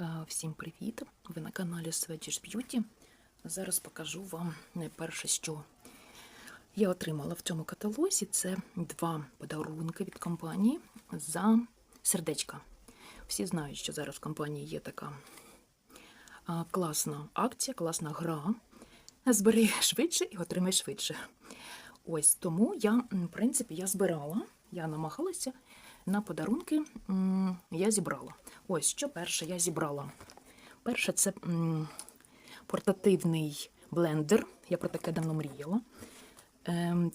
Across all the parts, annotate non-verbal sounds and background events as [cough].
Е, Всім привіт! Ви на каналі Swedish Beauty. Зараз покажу вам найперше, що я отримала в цьому каталозі. Це два подарунки від компанії за сердечка. Всі знають, що зараз в компанії є така класна акція, класна гра. Збери [laughs] швидше і отримай швидше. Ось тому я, в принципі, я збирала, я намагалася на подарунки я зібрала. Ось що перше я зібрала. Перше це портативний блендер. Я про таке давно мріяла. Ем,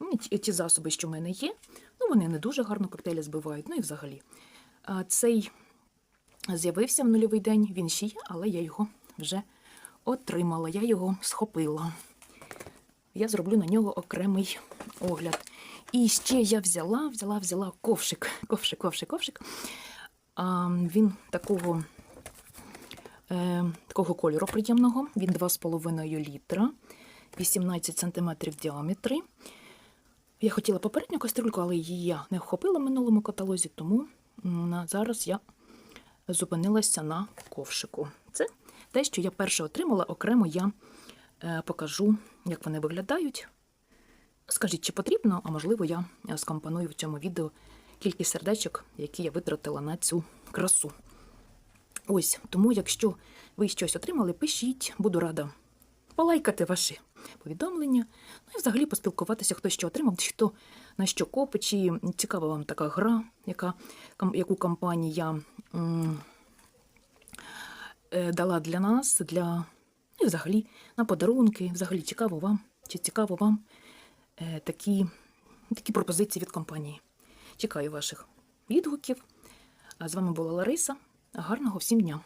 ну, ті, ті засоби, що в мене є, ну вони не дуже гарно коктейлі збивають, ну і взагалі. Цей з'явився в нульовий день, він ще є, але я його вже отримала, я його схопила. Я зроблю на нього окремий огляд. І ще я взяла, взяла, взяла ковшик. Ковшик, ковшик, ковшик. А, він такого, е, такого кольору приємного. Він 2,5 літра, 18 см в. Я хотіла попередню кастрюльку, але її я не вхопила в минулому каталозі, тому зараз я зупинилася на ковшику. Це те, що я перше отримала, окремо я покажу, як вони виглядають. Скажіть, чи потрібно, а можливо, я е, скомпоную в цьому відео кількість сердечок, які я витратила на цю красу. Ось, тому, якщо ви щось отримали, пишіть, буду рада полайкати ваші повідомлення. Ну і взагалі поспілкуватися, хто що отримав, хто на що копить, чи цікава вам така гра, яка, яку компанія е, дала для нас, для і взагалі на подарунки. Взагалі цікаво вам, чи цікаво вам е, такі, такі пропозиції від компанії. Чекаю ваших відгуків. А з вами була Лариса. Гарного всім дня!